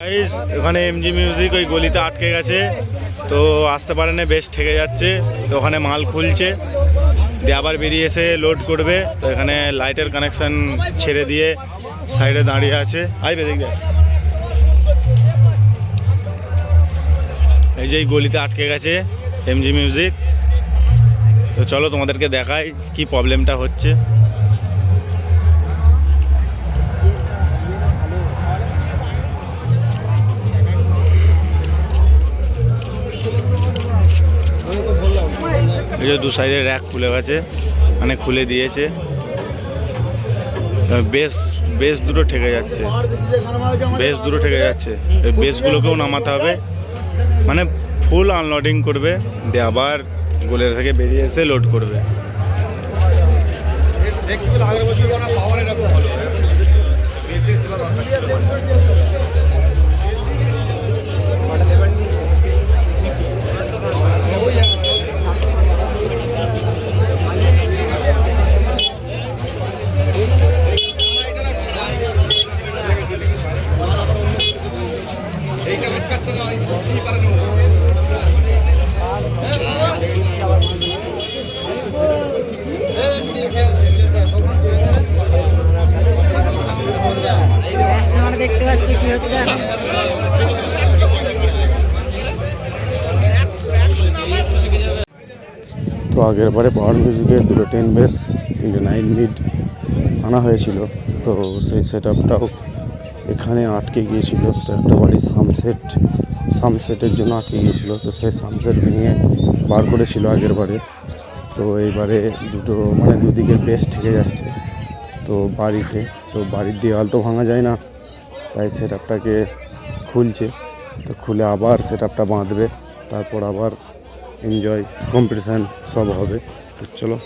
Guys ওখানে MG music ওই গলিতে আটকে গেছে। তো আসতে পারে না, বেশ ঠেকে যাচ্ছে। তো ওখানে মাল খুলছে। দিয়ে আবার বেরিয়ে এসে লোড করবে। তো এখানে লাইটের কানেকশন ছেড়ে দিয়ে সাইডে দাঁড়িয়ে আছে। আইবে দেখবে। এই যে এই গলিতে আটকে গেছে এমজি মিউজিক তো চলো তোমাদেরকে দেখাই কি প্রবলেমটা হচ্ছে। এই যে দু সাইডে র্যাক খুলে গেছে মানে খুলে দিয়েছে। বেশ বেশ দুটো ঠেকে যাচ্ছে। বেশ দুটো ঠেকে যাচ্ছে। এই বেসগুলোকেও নামাতে হবে। মানে ফুল আনলোডিং করবে, দিয়ে আবার গোলের থেকে বেরিয়ে এসে লোড করবে। কাস্টমার তো আগের বারে পাওয়ার মিউজিকের দুটো টেন বেস তিনটে নাইন মিড আনা হয়েছিল। তো সেই সেট আপটাও এখানে আটকে গিয়েছিল। তো একটা বাড়ি সামসেট সামসেটের জন্য আটকে গিয়েছিল। তো সেই সামসেট ভেঙে বার করেছিল আগের বারে। তো এইবারে দুটো মানে দুদিকের বেস ঠেকে যাচ্ছে তো বাড়িতে। তো বাড়ির দেওয়াল তো ভাঙা যায় না, তাই সেট আপটাকে খুলছে। তো খুলে আবার সেট আপটা বাঁধবে, তারপর আবার এনজয় কম্পিটিশান সব হবে। তো চলো